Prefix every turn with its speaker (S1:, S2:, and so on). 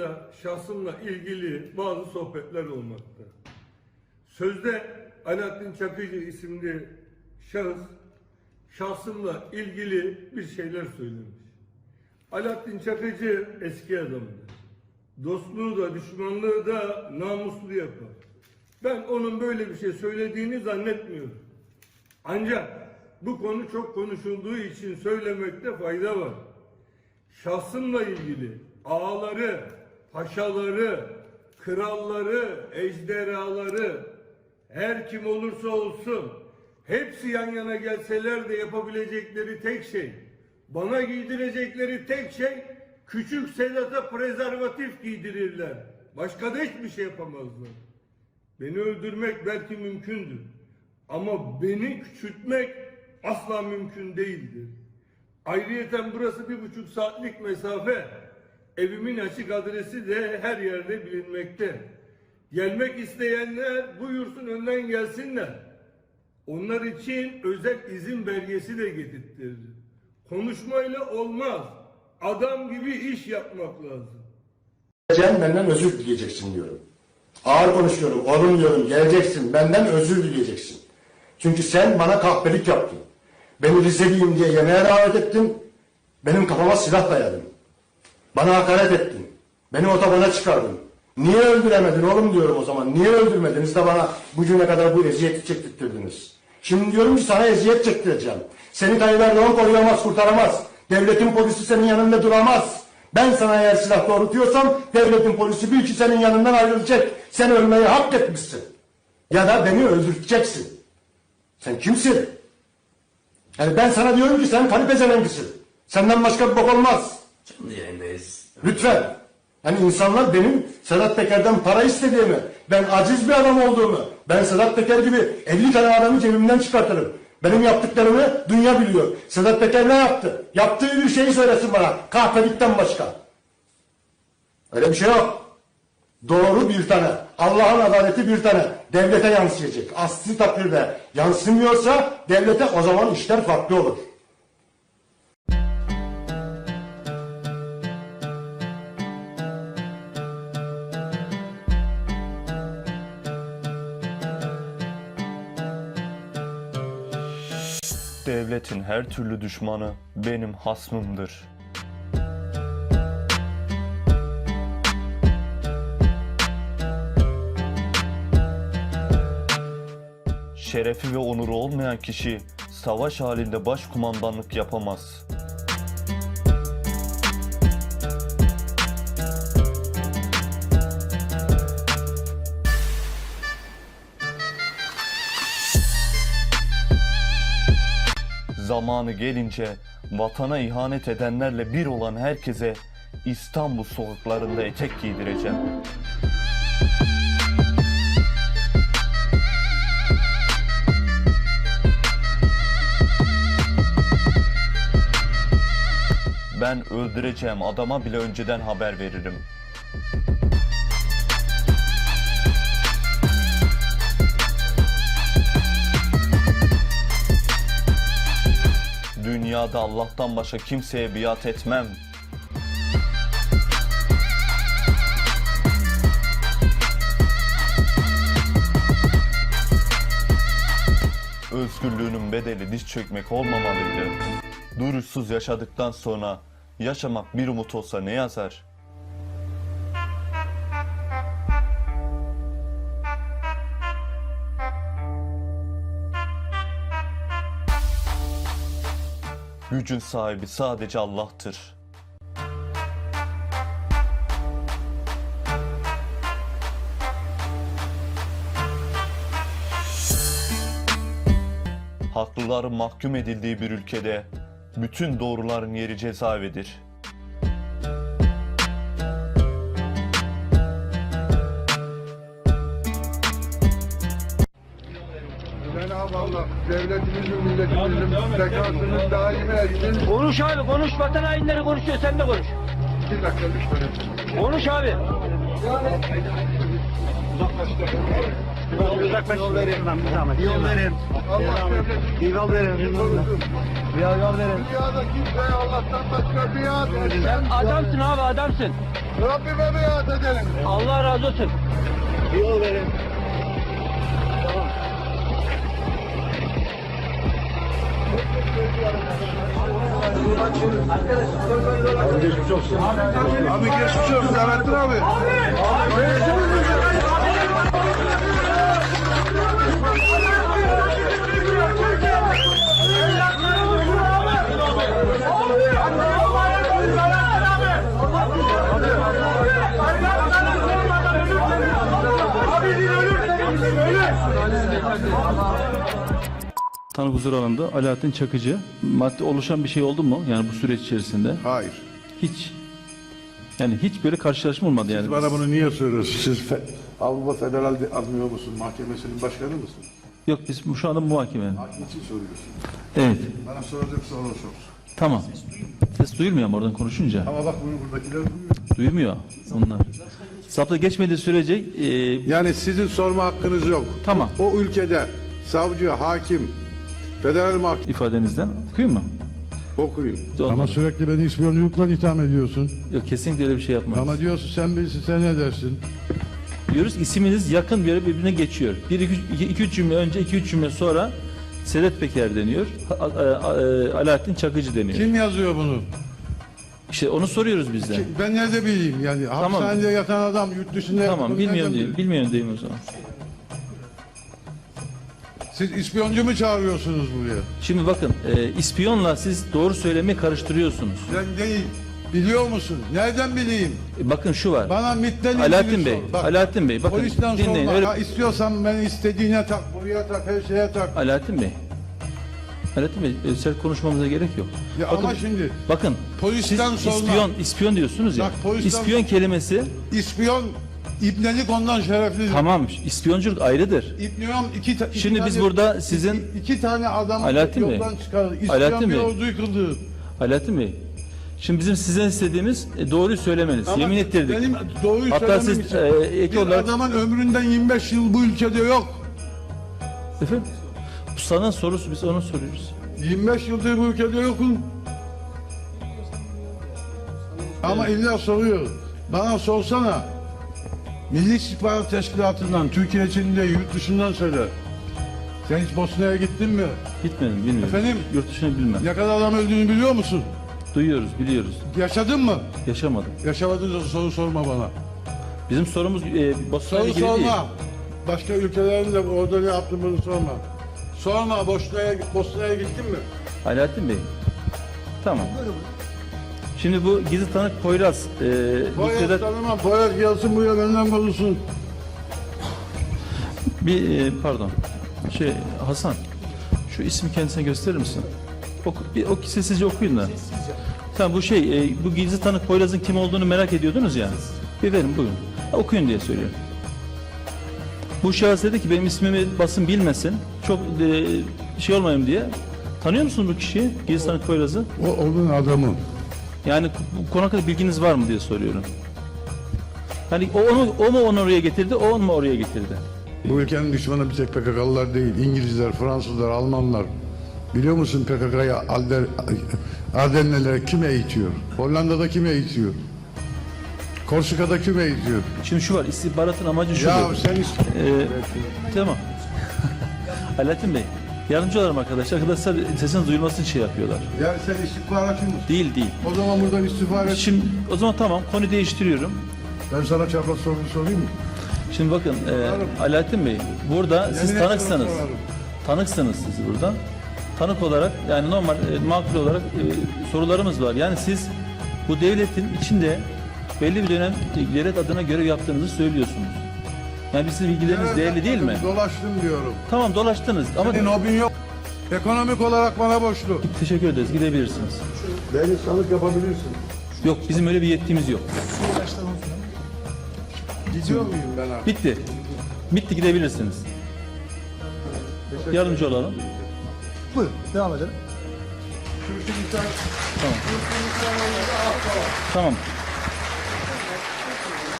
S1: medyada şahsımla ilgili bazı sohbetler olmakta. Sözde Alaaddin Çakıcı isimli şahıs şahsımla ilgili bir şeyler söylemiş. Alaaddin Çakıcı eski adamdır. Dostluğu da düşmanlığı da namuslu yapar. Ben onun böyle bir şey söylediğini zannetmiyorum. Ancak bu konu çok konuşulduğu için söylemekte fayda var. Şahsımla ilgili ağaları, paşaları, kralları, ejderhaları, her kim olursa olsun hepsi yan yana gelseler de yapabilecekleri tek şey, bana giydirecekleri tek şey küçük Sedat'a prezervatif giydirirler. Başka da hiçbir şey yapamazlar. Beni öldürmek belki mümkündür. Ama beni küçültmek asla mümkün değildir. Ayrıyeten burası bir buçuk saatlik mesafe. Evimin açık adresi de her yerde bilinmekte. Gelmek isteyenler buyursun önden gelsinler. Onlar için özel izin belgesi de getirtirir. Konuşmayla olmaz. Adam gibi iş yapmak lazım.
S2: Sen benden özür dileyeceksin diyorum. Ağır konuşuyorum. Oğlum diyorum geleceksin. Benden özür dileyeceksin. Çünkü sen bana kahpelik yaptın. Beni Rizeliyim diye yemeğe davet ettin. Benim kafama silah dayadın. Bana hakaret ettin. Beni otobana çıkardın. Niye öldüremedin oğlum diyorum o zaman. Niye öldürmediniz de bana bugüne kadar bu eziyeti çektirttirdiniz. Şimdi diyorum ki sana eziyet çektireceğim. Seni Tayyip Erdoğan koruyamaz, kurtaramaz. Devletin polisi senin yanında duramaz. Ben sana eğer silah doğrultuyorsam devletin polisi bir iki senin yanından ayrılacak. Sen ölmeyi hak etmişsin. Ya da beni öldüreceksin. Sen kimsin? Yani ben sana diyorum ki sen kalipe zemengisin. Senden başka bir bok olmaz.
S3: Canlı yayındayız.
S2: Lütfen. Yani insanlar benim Sedat Peker'den para istediğimi, ben aciz bir adam olduğumu, ben Sedat Peker gibi 50 tane adamı cebimden çıkartırım. Benim yaptıklarımı dünya biliyor. Sedat Peker ne yaptı? Yaptığı bir şeyi söylesin bana. Kahpelikten başka. Öyle bir şey yok. Doğru bir tane. Allah'ın adaleti bir tane. Devlete yansıyacak. Asli takdirde yansımıyorsa devlete o zaman işler farklı olur.
S4: Devletin her türlü düşmanı benim hasmımdır. Şerefi ve onuru olmayan kişi savaş halinde başkumandanlık yapamaz. Zamanı gelince vatana ihanet edenlerle bir olan herkese İstanbul sokaklarında etek giydireceğim. Ben öldüreceğim adama bile önceden haber veririm. Dünyada Allah'tan başka kimseye biat etmem. Özgürlüğünün bedeli diz çökmek olmamalıydı. Duruşsuz yaşadıktan sonra yaşamak bir umut olsa ne yazar? Gücün sahibi sadece Allah'tır. Haklıların mahkum edildiği bir ülkede bütün doğruların yeri cezaevidir.
S5: Cenab-ı Allah devletimizin, milletimizin zekatını daim etsin.
S6: Konuş abi konuş vatan hainleri konuşuyor sen de konuş.
S5: Bir dakika lütfen.
S6: Konuş abi. Yol verin bir. Yol verin. Yol verin. Ya yol verin.
S5: Dünyada kimseye Allah'tan başka biat
S6: Sen
S5: etmem.
S6: adamsın abi adamsın.
S5: Rabbime biat edelim.
S6: Allah razı olsun. Yol verin.
S5: Abi geçmiş olsun. Selahattin abi.
S3: Tanık huzur alanında Alaaddin Çakıcı madde oluşan bir şey oldu mu yani bu süreç içerisinde?
S7: Hayır.
S3: Hiç. Yani hiç böyle karşılaşma olmadı yani.
S7: Siz bana bunu niye soruyorsunuz? Siz Fe Avrupa Federal Admiral musun? Mahkemesinin başkanı mısın?
S3: Yok biz şu anda muhakemenin.
S7: Hakim için soruyorsun.
S3: Evet.
S7: Bana soracak soru sor.
S3: Tamam. Ses duyulmuyor ama oradan konuşunca.
S7: Ama bak bunu buradakiler duyuyor.
S3: Duyulmuyor onlar. Zapta geçmediği sürece e,
S7: Yani sizin sorma hakkınız yok.
S3: Tamam.
S7: O ülkede savcı, hakim, federal mahkeme
S3: ifadenizden okuyayım mı?
S7: okuyun.
S5: Ama sürekli beni ispiyonculukla itham ediyorsun.
S3: Yok kesinlikle öyle bir şey yapmaz.
S5: Ama diyorsun sen birisi sen ne dersin?
S3: Diyoruz isminiz yakın bir yere birbirine geçiyor. Bir iki, iki, iki üç cümle önce iki üç cümle sonra Sedat Peker deniyor. Ha- a- a- e, Alaaddin Çakıcı deniyor.
S5: Kim yazıyor bunu?
S3: İşte onu soruyoruz biz de.
S5: Kim- Ben nerede bileyim yani hapishanede yatan adam yurt dışında
S3: Tamam bilmiyorum
S5: bileyim?
S3: Bilmiyorum diyeyim o zaman.
S5: Siz ispiyoncu mu çağırıyorsunuz buraya?
S3: Şimdi bakın e, ispiyonla siz doğru söylemeyi karıştırıyorsunuz.
S5: Ben değil. Biliyor musun? Nereden bileyim?
S3: E, bakın şu var.
S5: Bana MIT'ten
S3: Alaaddin Bey,
S5: sor. Bak,
S3: Alaaddin Bey bakın
S5: polisten
S3: dinleyin.
S5: sorma.
S3: Öyle,
S5: istiyorsan beni istediğine tak, buraya tak, her şeye tak.
S3: Alaaddin Bey. Alaaddin Bey e, sert konuşmamıza gerek yok.
S5: Ya
S3: bakın,
S5: ama şimdi
S3: bakın
S5: polisten
S3: siz
S5: sorma.
S3: ispiyon, ispiyon diyorsunuz ya.
S5: Bak, polisten-
S3: İspiyon kelimesi
S5: ispiyon, ibnelik ondan şereflidir.
S3: tamam ispiyonculuk ayrıdır.
S5: İbniyon iki, ta- iki
S3: Şimdi
S5: tane,
S3: biz burada sizin
S5: iki, iki tane adam
S3: Alaaddin Bey.
S5: yoldan çıkarır. İspiyon
S3: Alaaddin
S5: bir
S3: Bey.
S5: ordu yıkıldı.
S3: Alaaddin Bey. Şimdi bizim sizden istediğimiz e, doğruyu söylemeniz.
S5: Ama
S3: Yemin ettirdik.
S5: Benim doğruyu
S3: Hatta siz
S5: için
S3: e, ek
S5: bir
S3: olarak
S5: adamın ömründen 25 yıl bu ülkede yok.
S3: efendim bu sana sorusu biz onu soruyoruz.
S5: 25 yıldır bu ülkede yokum. Ama illa soruyor. Bana sorsana. Milli İstihbarat Teşkilatı'ndan, Türkiye içinde, yurt dışından söyle. Sen hiç Bosna'ya gittin mi?
S3: Gitmedim bilmiyorum.
S5: Efendim?
S3: Yurt dışına bilmem.
S5: Ne kadar adam öldüğünü biliyor musun?
S3: Duyuyoruz biliyoruz.
S5: Yaşadın mı?
S3: Yaşamadım.
S5: Yaşamadın soru sorma bana.
S3: Bizim sorumuz e, Bosna'ya ilgili değil.
S5: sorma. Başka ülkelerin de orada ne yaptın bunu sorma. Sorma Bosna'ya Bosna'ya gittin mi?
S3: Alaaddin Bey. Tamam. Şimdi bu gizli tanık Poyraz. E,
S5: Poyraz
S3: Sedat-
S5: tanımam. Poyraz gelsin buraya benden konuşsun.
S3: bir e, pardon. Şey Hasan. Şu ismi kendisine gösterir misin? Oku, bir, o sessizce okuyun da. Tamam bu şey e, bu gizli tanık Poyraz'ın kim olduğunu merak ediyordunuz ya. Bir verin buyurun. Ha, okuyun diye söylüyorum. Bu şahıs dedi ki benim ismimi basın bilmesin. Çok e, şey olmayayım diye. Tanıyor musunuz bu kişiyi? Gizli tanık Poyraz'ı?
S5: O onun adamı.
S3: Yani bu konu hakkında bilginiz var mı diye soruyorum. Hani o, onu, o mu onu oraya getirdi, o onu mu oraya getirdi?
S5: Bu ülkenin düşmanı bir tek PKK'lılar değil. İngilizler, Fransızlar, Almanlar. Biliyor musun PKK'ya Alder, Ardenneler kim eğitiyor? Hollanda'da kim eğitiyor? Korsika'da kim eğitiyor?
S3: Şimdi şu var, istihbaratın amacı şu.
S5: Ya sen
S3: Ee, tamam. Alaaddin Bey, yardımcı olalım arkadaşlar. Arkadaşlar sesinin duyulmasını şey yapıyorlar.
S5: ya sen istihbaratçı mısın?
S3: Değil değil.
S5: O zaman buradan istifa et.
S3: Şimdi o zaman tamam, konu değiştiriyorum.
S5: Ben sana çapraz soru sorayım mı?
S3: Şimdi bakın, e, Alaaddin Bey, burada siz
S5: Yemin
S3: tanıksınız.
S5: sorarım.
S3: Tanıksınız siz burada. Tanık olarak, yani normal, e, makul olarak e, sorularımız var. Yani siz bu devletin içinde belli bir dönem e, devlet adına görev yaptığınızı söylüyorsunuz. Yani biz sizin bilgileriniz
S5: Evet,
S3: değerli değil mi?
S5: Dolaştım diyorum.
S3: Tamam dolaştınız ama
S5: Senin hobin yok. Ekonomik olarak bana borçlu.
S3: teşekkür ederiz gidebilirsiniz.
S5: Beni sanık yapabilirsin.
S3: Yok bizim öyle bir yetkimiz yok.
S5: Gidiyor muyum ben artık?
S3: Bitti. Bitti gidebilirsiniz. Yardımcı olalım.
S5: Buyurun devam edelim. Tane
S3: Tamam.